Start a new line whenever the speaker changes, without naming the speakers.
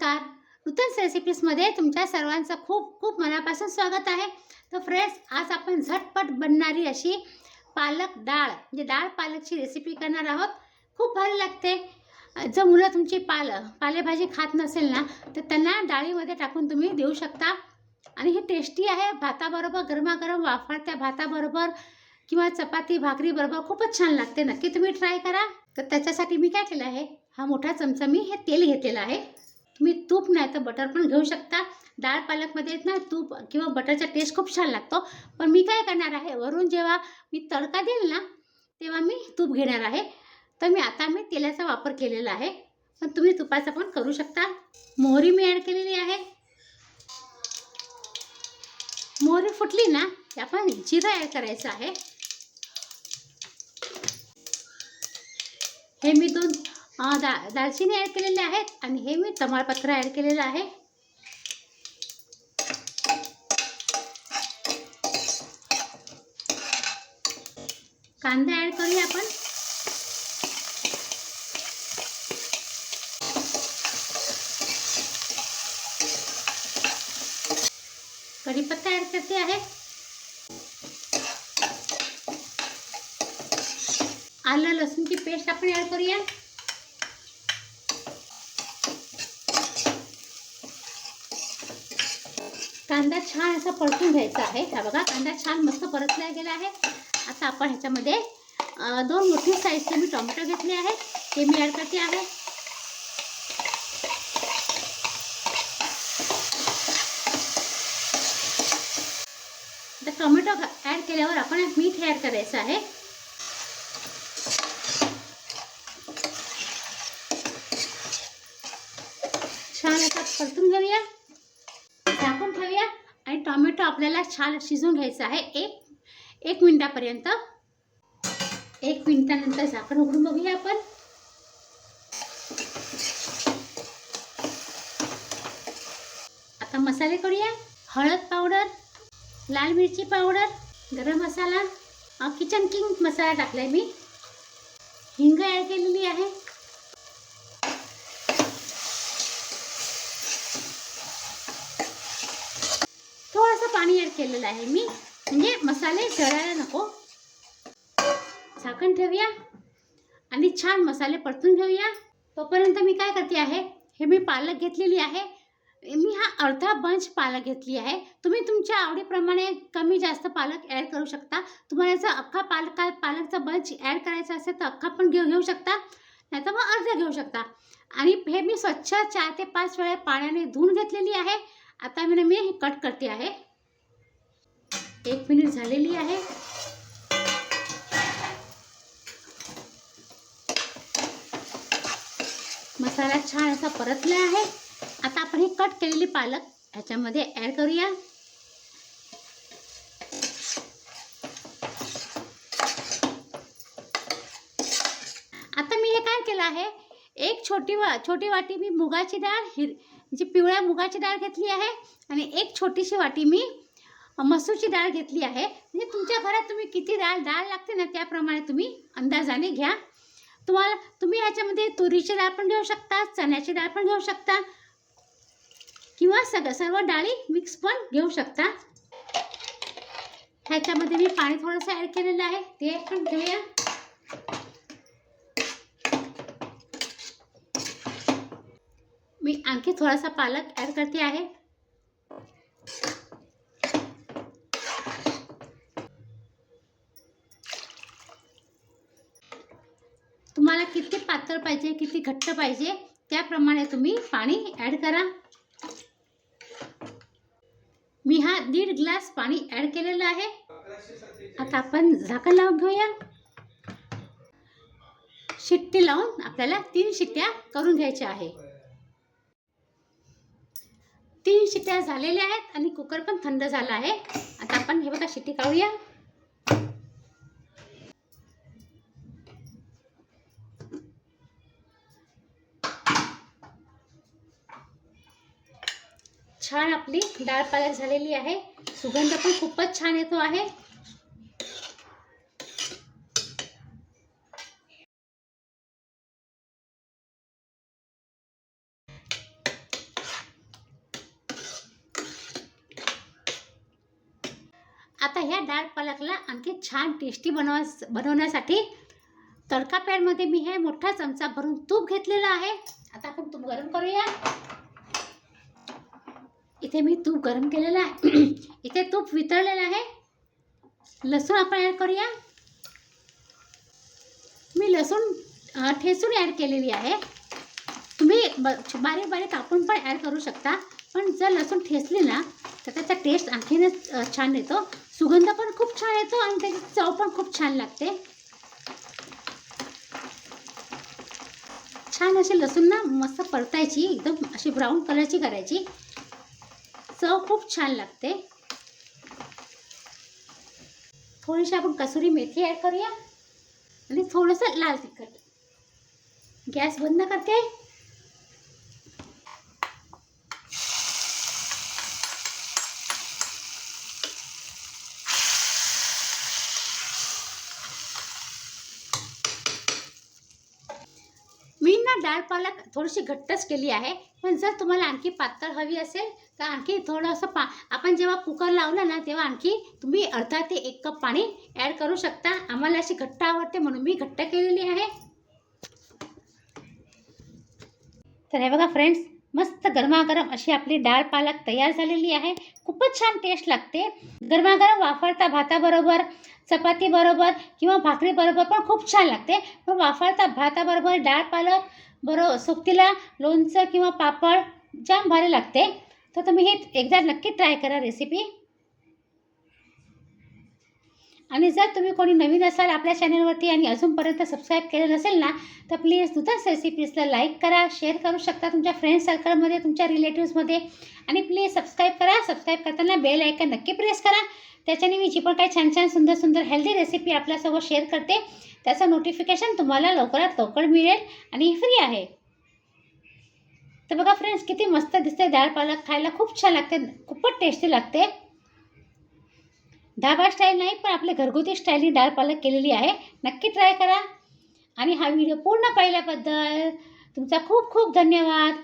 नमस्कार. नूतन रेसिपीजमध्ये तुमच्या सर्वांचं खूप खूप मनापासून स्वागत आहे. तर फ्रेंड्स आज आपण झटपट बनणारी अशी पालक डाळ म्हणजे डाळ पालकची रेसिपी करणार आहोत. खूप भारी लागते. जर मुलं तुमची पाल पालेभाजी खात नसेल ना तर त्यांना डाळीमध्ये टाकून तुम्ही देऊ शकता. आणि ही टेस्टी आहे भाताबरोबर गरमागरम वाफाळत्या भाताबरोबर किंवा चपाती भाकरीबरोबर खूपच छान लागते. नक्की तुम्ही ट्राय करा. तर त्याच्यासाठी मी काय केलं आहे हा मोठा चमचा मी हे तेल घेतलेलं आहे. तुम्ही तूप नाही तर बटर पण घेऊ शकता. डाळ पालकमध्ये ना तूप किंवा बटरचा टेस्ट खूप छान लागतो. पण मी काय करणार आहे वरून जेव्हा मी तडका देईल ना तेव्हा मी तूप घेणार आहे. तर मी आता मी तेलाचा वापर केलेला आहे. पण तुम्ही तुपाचा पण करू शकता. मोहरी मी ॲड केलेली आहे. मोहरी फुटली ना की आपण जिरं ॲड करायचं आहे. हे मी दोन दा दालचिनी ॲड केलेले आहेत आणि हे मी तमालपत्र ॲड केलेलं आहे कांदा ॲड करूया आपण कढीपत्ता ॲड करते आहे आलं लसूणची पेस्ट आपण ॲड करूया कांदा छान असा परतून घ्यायचा आहे. हा बघा कांदा छान मस्त परतला गेला आता आपण ह्याच्यामध्ये अं, दोन मोठी साईजचे मी टोमॅटो आहे. करते आता टोमॅटो केल्यावर आपण मीठ करायचं आहे. छान ठेवूया आणि टोमॅटो आपल्याला छान शिजून घ्यायचं आहे. एक एक मिनटापर्यंत. एक मिनटानंतर झाकण उघडून बघूया आपण. आता मसाले करूया. हळद पावडर लाल मिरची पावडर गरम मसाला. किचन किंग मसाला टाकलाय मी. हिंग ॲड केलेली आहे थोडंसं पाणी ॲड केलेलं आहे मी. म्हणजे मसाले जळायला नको. झाकण ठेवूया. आणि छान मसाले परतून घेऊया. तोपर्यंत मी काय करते आहे हे मी पालक घेतलेली आहे. मी हा अर्धा बंच पालक घेतली आहे. तुम्ही तुमच्या आवडीप्रमाणे कमी जास्त पालक ॲड करू शकता. तुम्हाला जर अख्खा पालका पालकचा बंच ॲड करायचा असेल तर अख्खा पण घेऊ घेऊ शकता. नाही तर मग अर्धा घेऊ शकता. आणि हे मी स्वच्छ चार ते पाच वेळा पाण्याने धुवून घेतलेली आहे. आता मी मी हे कट करते आहे. एक मिनिट झालेली आहे. मसाला छान असा परतला आहे. आता आपण हे कट केलेली पालक ह्याच्यामध्ये ॲड करूया. आता मी हे काय केलं आहे? एक छोटी वा छोटी वाटी मी मुगाची डाळ हिर जी पिवळ्या मुगाची डाळ घेतली आहे आणि एक छोटीशी वाटी मी मसूरची डाळ घेतली आहे. म्हणजे तुमच्या घरात तुम्ही किती डाळ डाळ लागते ना त्याप्रमाणे तुम्ही अंदाजाने घ्या. तुम्हाला तुम्ही ह्याच्यामध्ये तुरीची डाळ पण घेऊ शकता चण्याची डाळ पण घेऊ शकता किंवा सगळं सर्व डाळी मिक्स पण घेऊ शकता. ह्याच्यामध्ये मी पाणी थोडंसं ॲड केलेलं आहे. ते पण घेऊया मी आणखी थोडासा पालक ॲड करते आहे. तुम्हाला किती पातळ पाहिजे किती घट्ट पाहिजे त्याप्रमाणे तुम्ही पाणी ॲड करा. मी हा दीड ग्लास पाणी ॲड केलेलं आहे. आता आपण झाकण लावून घेऊया. शिट्टी लावून आपल्याला तीन शिट्ट्या करून घ्यायच्या आहे. तीन शिट्ट्या झालेल्या आहेत आणि कुकर पण थंड झाला आहे. आता आपण हे बघा शिट्टी काढूया. छान आपली डाळ पालक झालेली आहे. सुगंध पण खूपच छान येतो आहे. आता ह्या डाळ पालकला आणखी छान टेस्टी बनवा बनवण्यासाठी तडका पॅनमध्ये मी हे मोठा चमचा भरून तूप घेतलेला आहे. आता आपण तूप गरम करूया. इथे मी तूप गरम केलेलं आहे. इथे तूप वितळलेलं आहे. लसूण आपण ॲड करूया. मी लसूण ठेसून ठेचून ॲड केलेली आहे. तुम्ही ब बारीक बारीक कापून पण ॲड करू शकता. पण जर लसूण ठेचली ना तर त्याचा टेस्ट आणखीनच छान येतो. सुगंध पण खूप छान येतो आणि त्याची चव पण खूप छान लागते. छान अशी लसूण ना मस्त परतायची एकदम अशी ब्राऊन कलरची करायची. चव खूप छान लागते. थोडीशी आपण कसुरी मेथी ॲड करूया आणि थोडंसं लाल तिखट. गॅस बंद करते मी ना डाळ पालक थोडीशी घट्टच केली आहे. पण जर तुम्हाला आणखी पातळ हवी असेल तर आणखी थोडंसं पा आपण जेव्हा कुकर लावला ना तेव्हा आणखी तुम्ही अर्धा ते एक कप पाणी ॲड करू शकता. आम्हाला अशी घट्ट आवडते म्हणून मी घट्ट केलेली आहे. तर हे बघा फ्रेंड्स मस्त गरमागरम अशी आपली डाळ पालक तयार झालेली आहे. खूपच छान टेस्ट लागते. गरमागरम वाफरता भाताबरोबर चपातीबरोबर किंवा भाकरीबरोबर पण खूप छान लागते. पण वाफरता भाताबरोबर डाळ पालक बरो सोबतीला लोणचं किंवा पापड जाम भारी लागते. तर तुम्ही हे एकदा नक्की ट्राय करा रेसिपी आणि जर तुम्ही कोणी नवीन असाल आपल्या चॅनलवरती आणि अजूनपर्यंत सबस्क्राईब केलं नसेल ना तर प्लीज दुधाच रेसिपीजला लाईक करा शेअर करू शकता तुमच्या फ्रेंड सर्कलमध्ये तुमच्या रिलेटिव्समध्ये आणि प्लीज सबस्क्राईब करा. सबस्क्राईब करताना बेल ऐकन नक्की प्रेस करा. त्याच्याने मी जी पण काही छान छान सुंदर सुंदर हेल्दी रेसिपी आपल्यासोबत शेअर करते त्याचं नोटिफिकेशन तुम्हाला लवकरात लवकर मिळेल आणि फ्री आहे. तर बघा फ्रेंड्स किती मस्त दिसते डाळ पालक खायला. खूप छान लागते खूपच टेस्टी लागते. ढाबा स्टाईल नाही पण आपल्या घरगुती स्टाईलने डाळ पालक केलेली आहे. नक्की ट्राय करा. आणि हा व्हिडिओ पूर्ण पाहिल्याबद्दल तुमचा खूप खूप धन्यवाद.